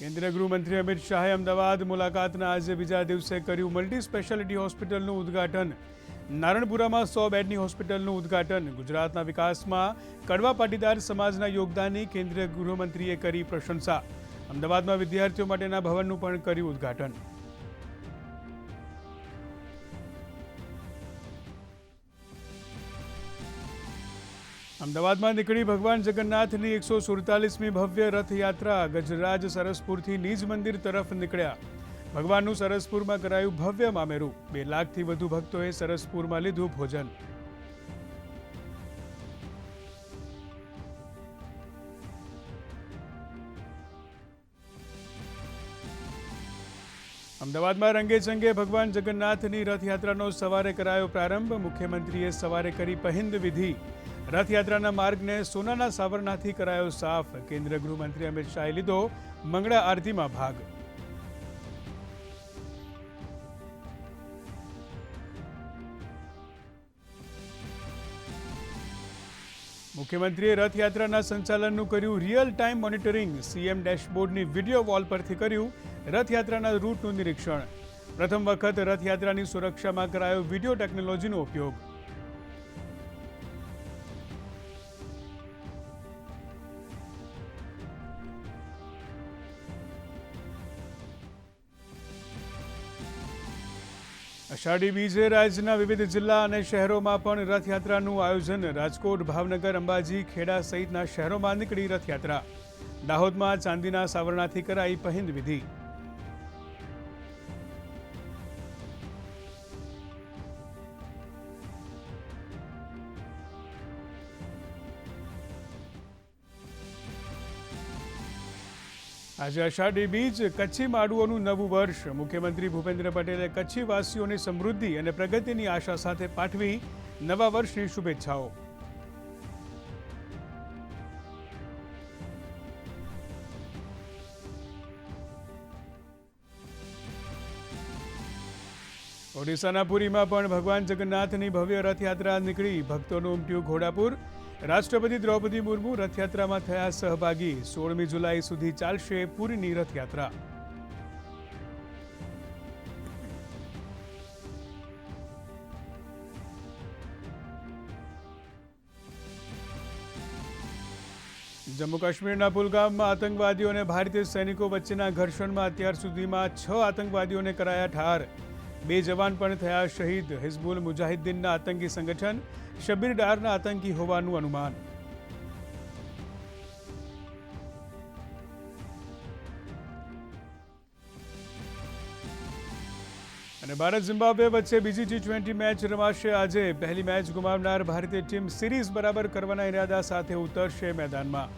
કેન્દ્રીય ગૃહમંત્રી અમિત શાહે અમદાવાદ મુલાકાતના આજે બીજા દિવસે કર્યું મલ્ટી સ્પેશિયાલિટી હોસ્પિટલનું ઉદ્ઘાટન. નારણપુરામાં સો બેડની હોસ્પિટલનું ઉદ્ઘાટન. ગુજરાતના વિકાસમાં કડવા પાટીદાર સમાજના યોગદાનની કેન્દ્રીય ગૃહમંત્રીએ કરી પ્રશંસા. અમદાવાદમાં વિદ્યાર્થીઓ માટેના ભવનનું પણ કર્યું ઉદ્ઘાટન. અમદાવાદમાં નીકળી ભગવાન જગન્નાથની એકસો સુડતાલીસમી ભવ્ય રથયાત્રા ગજરાજ સરસપુરથી નિજ મંદિર તરફ નીકળ્યા. ભગવાનનું સરસપુરમાં કરાયું ભવ્ય મામેરું. બે લાખથી વધુ ભક્તોએ સરસપુરમાં લીધું ભોજન. અમદાવાદમાં રંગેચંગે ભગવાન જગન્નાથની રથયાત્રાનો સવારે કરાયો પ્રારંભ. મુખ્યમંત્રીએ સવારે કરી પહિંદ વિધિ. રથયાત્રાના માર્ગને સોનાના સાવરણાથી કરાયો સાફ. કેન્દ્રીય ગૃહમંત્રી અમિત શાહે લીધો મંગળા આરતીમાં ભાગ. મુખ્યમંત્રીએ રથયાત્રાના સંચાલનનું કર્યું રિયલ ટાઈમ મોનિટરિંગ સીએમ ડેશબોર્ડની વીડિયો વોલ પરથી કર્યું રથયાત્રાના રૂટનું નિરીક્ષણ. પ્રથમ વખત રથયાત્રાની સુરક્ષામાં કરાયો વીડિયો ટેકનોલોજીનો ઉપયોગ. અષાઢી બીજે રાજ્યના વિવિધ જિલ્લા અને શહેરોમાં પણ રથયાત્રાનું આયોજન. રાજકોટ, ભાવનગર, અંબાજી, ખેડા સહિતના શહેરોમાં નીકળી રથયાત્રા. દાહોદમાં ચાંદીના સાવરણાથી કરાઈ પહિંદ વિધિ. આજે અષાઢી બીજ કચ્છી માડુઓનું નવું વર્ષ. મુખ્યમંત્રી ભૂપેન્દ્ર પટેલે કચ્છીવાસીઓની સમૃદ્ધિ અને પ્રગતિની આશા સાથે પાઠવી નવા વર્ષની શુભેચ્છાઓ. ઓડિશાના પુરીમાં પણ ભગવાન જગન્નાથની ભવ્ય રથયાત્રા નીકળી. ભક્તોનું ઉમટ્યું ઘોડાપુર. રાષ્ટ્રપતિ દ્રૌપદી મુર્મુ રથયાત્રામાં થયા સહભાગી સોળમી જુલાઈ સુધી ચાલશે પુરીની રથયાત્રા. જમ્મુ કાશ્મીરના પુલગામમાં આતંકવાદીઓ અને ભારતીય સૈનિકો વચ્ચેના ઘર્ષણમાં અત્યાર સુધીમાં છ આતંકવાદીઓને કરાયા ઠાર. બે જવાન પણ થયા શહીદ. હિઝબુલ મુજાહિદ્દીનના આતંકી સંગઠન શબીર ડારના આતંકી હોવાનું અનુમાન. અને ભારત ઝિમ્બાબ્વે વચ્ચે બીજી ટી ટ્વેન્ટી મેચ રમાશે આજે. પહેલી મેચ ગુમાવનાર ભારતીય ટીમ સિરીઝ બરાબર કરવાના ઇરાદા સાથે ઉતરશે મેદાનમાં.